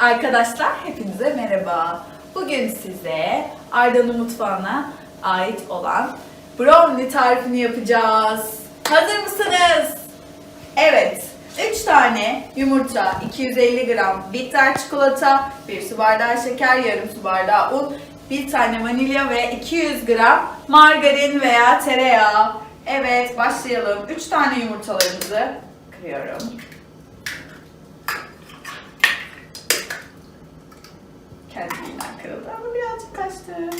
Arkadaşlar hepinize merhaba. Bugün size Arda'nın mutfağına ait olan brownie tarifini yapacağız. Hazır mısınız? Evet. 3 tane yumurta, 250 gram bitter çikolata, 1 su bardağı şeker, yarım su bardağı un, 1 tane vanilya ve 200 gram margarin veya tereyağı. Evet başlayalım. 3 tane yumurtalarımızı kırıyorum. Kendiliğinden kırıldı ama birazcık kaçtı.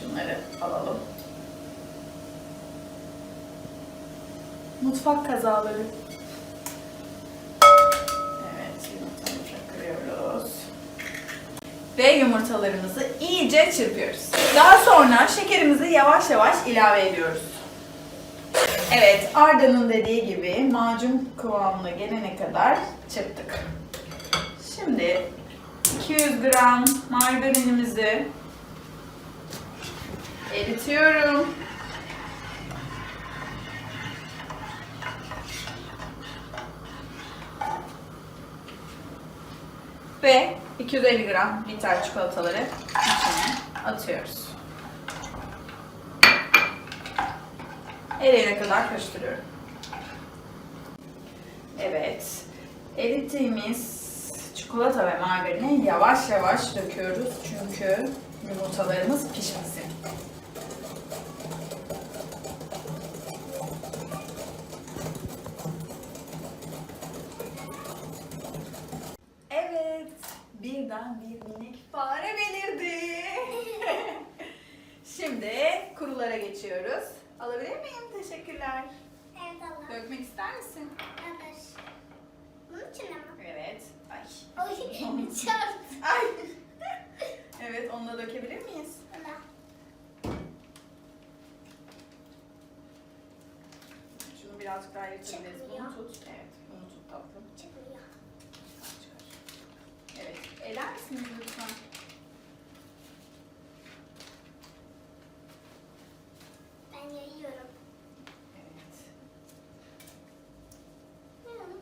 Şunları alalım. Mutfak kazaları. Evet, yumurtamızı kırıyoruz. Ve yumurtalarımızı iyice çırpıyoruz. Daha sonra şekerimizi yavaş yavaş ilave ediyoruz. Evet, Arda'nın dediği gibi macun kıvamına gelene kadar çırptık. Şimdi 200 gram margarinimizi eritiyorum. Ve 250 gram bitter çikolataları içine atıyoruz. Eriyene kadar karıştırıyorum. Evet. Erittiğimiz çikolata ve margarini yavaş yavaş döküyoruz çünkü yumurtalarımız pişmesin. Evet, birden bir minik fare belirdi. Şimdi kurulara geçiyoruz. Alabilir miyim? Teşekkürler. Evet Allah. Dökmek ister misin? Evet. Bunun içine mi? Evet. Ay. Oy çarptı. Ay. evet, onu da dökebilir miyiz? Allah. Şunu birazcık daha yırtabiliriz. Bunu Çıkmıyor. tut. Evet, bunu tut tatlım. Çıkmıyor. Çıkar. Evet, eler misiniz lütfen? Ben yayıyorum. Evet. Hmm.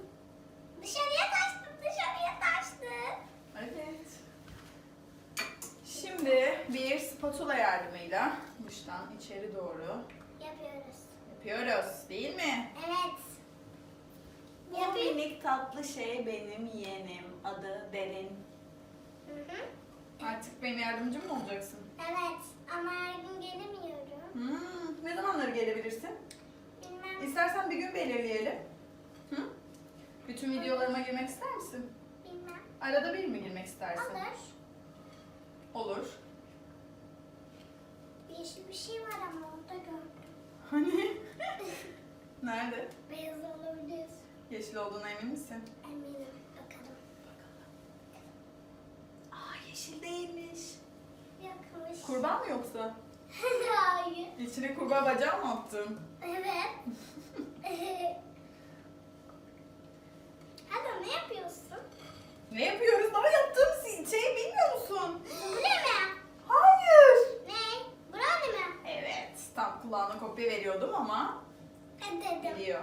Dışarıya taştı, dışarıya taştı. Evet. Şimdi bir spatula yardımıyla dıştan içeri doğru Yapıyoruz. yapıyoruz, değil mi? Evet. Bu Yapayım. minik tatlı şey benim yeğenim. Adı Derin. Hı hı. Artık benim yardımcım mı olacaksın? Evet. Ama her gün gelemiyorum. Hmm, ne zamanları gelebilirsin? Bilmem. İstersen bir gün belirleyelim. Hı? Bütün videolarıma girmek ister misin? Bilmem. Arada bir mi girmek istersin? Olur. Olur. Bir şey var ama orada gördüm. Hani? Nerede? Beyaz olabilir. Yeşil olduğuna emin misin? Eminim. Bakalım. Aa yeşil değilmiş. Yakmış. Kurbağa mı yoksa? Hayır. İçine kurbağa bacağı mı attın? Evet. Hadi ne yapıyorsun? Ne yapıyoruz? Daha yaptığımız şeyi bilmiyor musun? Bu ne mi? Hayır. Ne? Brownie mi? Evet. Tam kulağına kopya veriyordum ama Dedim. biliyor.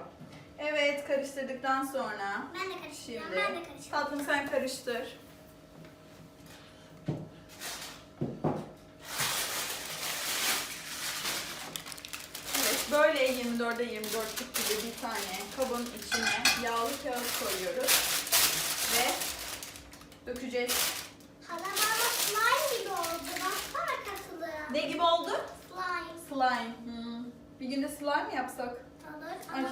Evet karıştırdıktan sonra Ben de karıştırıyorum. şimdi Ben de karıştırıyorum. tatlım sen karıştır. Evet böyle 24'e 24 gibi bir tane kabın içine yağlı kağıt koyuyoruz ve dökeceğiz. Hala bana slime gibi oldu. Baksana katılı. Ne gibi oldu? Slime. Slime. Hmm. Bir günde slime yapsak? Olur Ay. ama,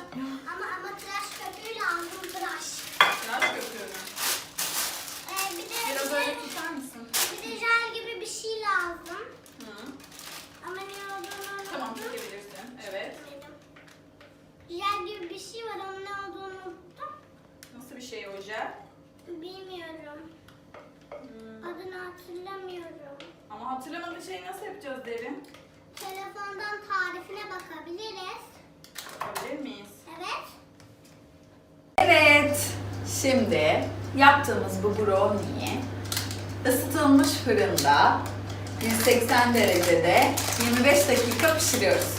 ama, ama tıraş köpüğü lazım tıraş. Biraz yapıyorum. Ee, bir de, Biraz bir, öyle tutar mısın? bir de jel gibi bir şey lazım. Hı. Ama ne olduğunu unuttum. Tamam çekebilirsin. Evet. Jel gibi bir şey var ama ne olduğunu unuttum. Nasıl bir şey o jel? Bilmiyorum. Hmm. Adını hatırlamıyorum. Ama hatırlamadığın şeyi nasıl yapacağız derin? Telefondan Şimdi yaptığımız bu brownie'yi ısıtılmış fırında 180 derecede 25 dakika pişiriyoruz.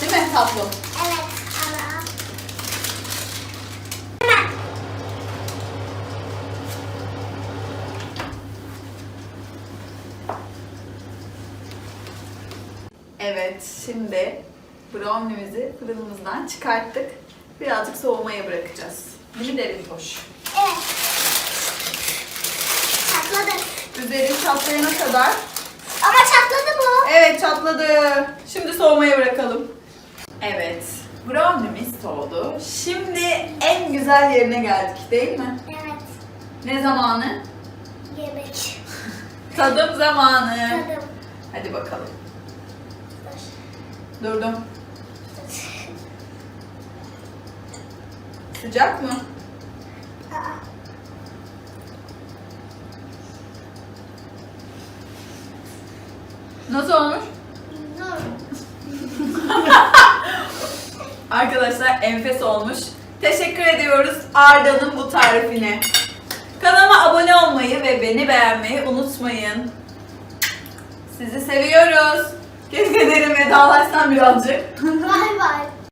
Değil mi tatlım? Evet. Evet, şimdi brownie'mizi fırınımızdan çıkarttık. Birazcık soğumaya bırakacağız. Değil mi derin boş? Evet. Çatladı. Üzerin çatlayana kadar. Ama çatladı bu. Evet çatladı. Şimdi soğumaya bırakalım. Evet, brownie'miz soğudu. Şimdi en güzel yerine geldik değil mi? Evet. Ne zamanı? Yemek. Tadım zamanı. Tadım. Hadi bakalım. Dur. Durdum. Sıcak mı? Nasıl olmuş? Arkadaşlar enfes olmuş. Teşekkür ediyoruz Arda'nın bu tarifine. Kanalıma abone olmayı ve beni beğenmeyi unutmayın. Sizi seviyoruz. Keşke derim vedalaşsam birazcık. Bay bay.